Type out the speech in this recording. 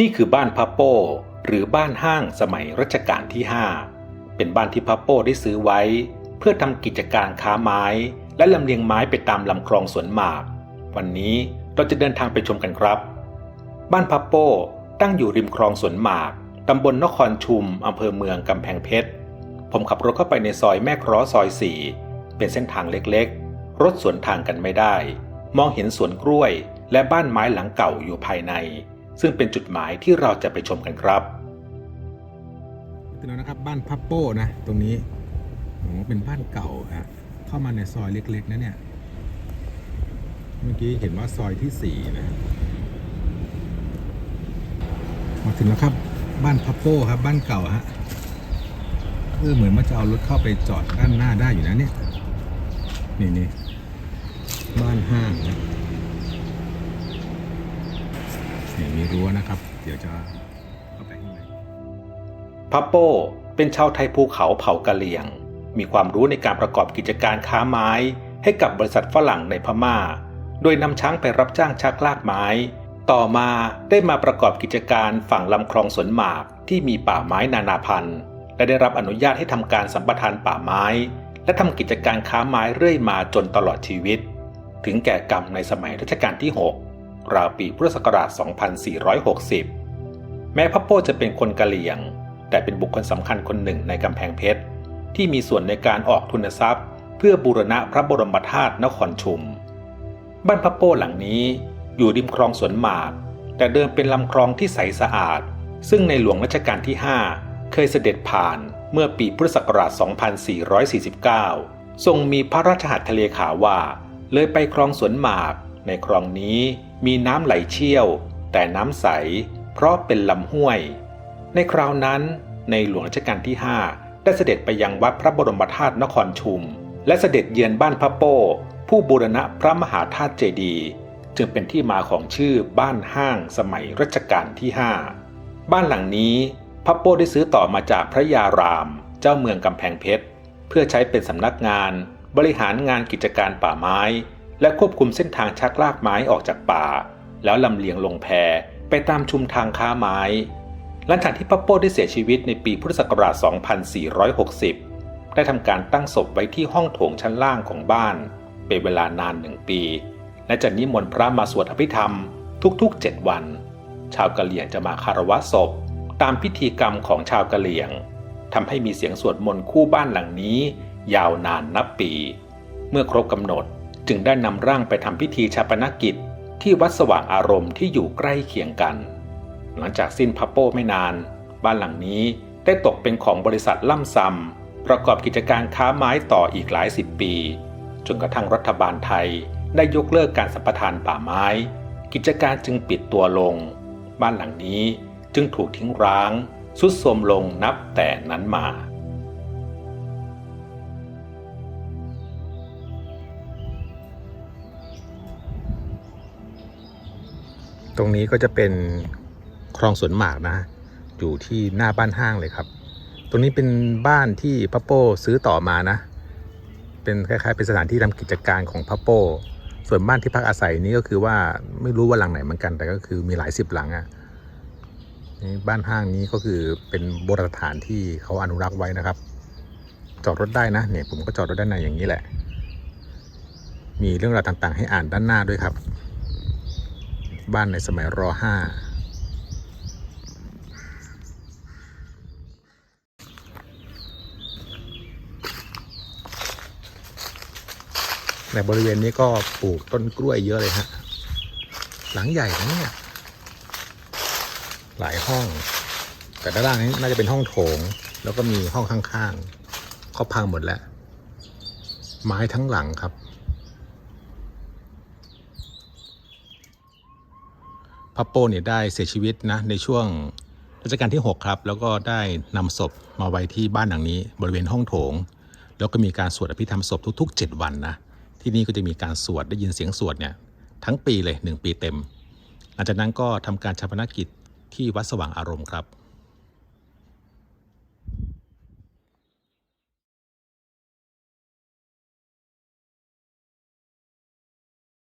นี่คือบ้านพับโป้ หรือบ้านห้างสมัยรัชกาลที่ 5 เป็นบ้านที่พับโป้ได้ซื้อไว้ เพื่อทำกิจการค้าไม้ และลำเลียงไม้ไปตามลำคลองสวนหมาก วันนี้เราจะเดินทางไปชมกันครับ บ้านพับโป้ตั้งอยู่ริมคลองสวนหมากตำบลนครชุมอำเภอเมืองกำแพงเพชร ผมขับรถเข้าไปในซอยแม่คราะห์ซอยสี่เป็นเส้นทางเล็กๆ รถสวนทางกันไม่ได้ มองเห็นสวนกล้วย และบ้านไม้หลังเก่าอยู่ภายใน ซึ่งเป็นจุดหมายที่เราจะไปชมกันครับถึงแล้วนะครับบ้านพับโป้นะตรงนี้โอ้เป็นบ้านเก่าฮะเข้ามาในซอยเล็ก ๆนะเนี่ย เมื่อกี้เห็นว่าซอยที่สี่นะมาถึงแล้วครับ บ้านพับโป้ครับ บ้านเก่าฮะเออเหมือนว่าจะเอารถเข้าไปจอดด้านหน้าได้อยู่นะเนี่ย นี่นี่บ้านห้างนะนี่มี รั้วนะครับ เดี๋ยวจะเข้าไปข้างในพับโป้เป็นชาวไทยภูเขาเผ่ากะเหลี่ยง มีความรู้ในการประกอบกิจการค้าไม้ ให้กับบริษัทฝรั่งในพม่า โดยนำช้างไปรับจ้างชักลากไม้ ต่อมาได้มาประกอบกิจการฝั่งลำคลองสวนหมากที่มีป่าไม้นานาพันธุ์ และได้รับอนุญาตให้ทำการสัมปทานป่าไม้ และทำกิจการค้าไม้เรื่อยมาจนตลอดชีวิต ถึงแก่กรรมในสมัยรัชกาลที่ 6 ราวปีพุทธศักราช 2460 แม้พับโป้จะเป็นคนกะเหลี่ยง แต่เป็นบุคคลสำคัญคนหนึ่งในกำแพงเพชร ที่มีส่วนในการออกทุนทรัพย์ เพื่อบูรณะพระบรมธาตุนครชุม บ้านพับโป้หลังนี้อยู่ริมคลองสวนหมาก แต่เดิมเป็นลำคลองที่ใสสะอาด ซึ่งในหลวงรัชกาลที่ 5 เคยเสด็จผ่านเมื่อปีพุทธศักราช 2449 ทรงมีพระราชหัตถเลขาว่า เลยไปคลองสวนหมาก ในคลองนี้ มีน้ำไหลเชี่ยว แต่น้ำใส เพราะเป็นลำห้วย ในคราวนั้น ในหลวงรัชกาลที่ 5 ได้เสด็จไปยังวัดพระบรมธาตุนครชุม และเสด็จเยือนบ้านพระโป้ ผู้บูรณะพระมหาธาตุเจดีย์จึงเป็นที่มาของชื่อบ้านห้างสมัยรัชกาลที่ 5 บ้านหลังนี้พระโป้ได้ซื้อต่อมาจากพระยาราม เจ้าเมืองกำแพงเพชร เพื่อใช้เป็นสำนักงาน บริหารงานกิจการป่าไม้ และควบคุมเส้นทางชักลากไม้ออกจากป่า แล้วลำเลียงลงแพไปตามชุมทางค้าไม้ หลังจากที่พับโป้ได้เสียชีวิตในปีพุทธศักราช 2460 ได้ทำการตั้งศพไว้ที่ห้องโถงชั้นล่างของบ้าน เป็นเวลานานหนึ่งปี และจะนิมนต์พระมาสวดอภิธรรมทุกๆ 7 วัน ชาวกะเหลี่ยงจะมาคารวะศพ ตามพิธีกรรมของชาวกะเหลี่ยงทำให้มีเสียงสวดมนต์คู่บ้านหลังนี้ ยาวนานนับปี เมื่อครบกำหนด จึงได้นำร่างไปทำพิธีชาปนกิจ ที่วัดสว่างอารมณ์ที่อยู่ใกล้เคียงกัน หลังจากสิ้นพับโป้ไม่นาน บ้านหลังนี้ได้ตกเป็นของบริษัทล่ำซำประกอบกิจการค้าไม้ต่ออีกหลายสิบปี จนกระทั่งรัฐบาลไทยได้ยกเลิกการสัมปทานป่าไม้ กิจการจึงปิดตัวลง บ้านหลังนี้จึงถูกทิ้งร้าง สุดโทรมลงนับแต่นั้นมา ตรงนี้ก็จะเป็นคลองสวนหมากนะ อยู่ที่หน้าบ้านห้างเลยครับ ตรงนี้เป็นบ้านที่พัปโป้ซื้อต่อมานะ เป็นคล้ายๆ เป็นสถานที่ทำกิจการของพัปโป้ ส่วนบ้านที่พักอาศัยนี้ก็คือว่าไม่รู้ว่าหลังไหนเหมือนกัน แต่ก็คือมีหลายสิบหลังอะ่ะนี่บ้านห้างนี้ก็คือเป็นโบราณสถานที่เขาอนุรักษ์ไว้นะครับ จอดรถได้นะเนี่ยผมก็จอดรถด้านในอย่างนี้แหละ มีเรื่องราวต่างๆ ให้อ่านด้านหน้าด้วยครับ บ้านในสมัยร .5 ในบริเวณนี้ก็ปลูกต้นกล้วยเยอะเลยฮะ หลังใหญ่นะเนี่ยหลายห้อง แต่ด้านล่างนี้น่าจะเป็นห้องโถง แล้วก็มีห้องข้างๆเขาพังหมดแล้ว ไม้ทั้งหลังครับ พระโป้เนี่ยได้เสียชีวิตนะในช่วงรัชกาลที่ 6 ครับ แล้วก็ได้นำศพมาไว้ที่บ้านหลังนี้ บริเวณห้องโถง แล้วก็มีการสวดอภิธรรมศพทุก ๆ 7 วันนะที่นี่ก็จะมีการสวดได้ยินเสียงสวดเนี่ยทั้งปีเลย 1 ปีเต็มหลังจากนั้นก็ทำการชาปนกิจที่วัดสว่างอารมณ์ครับ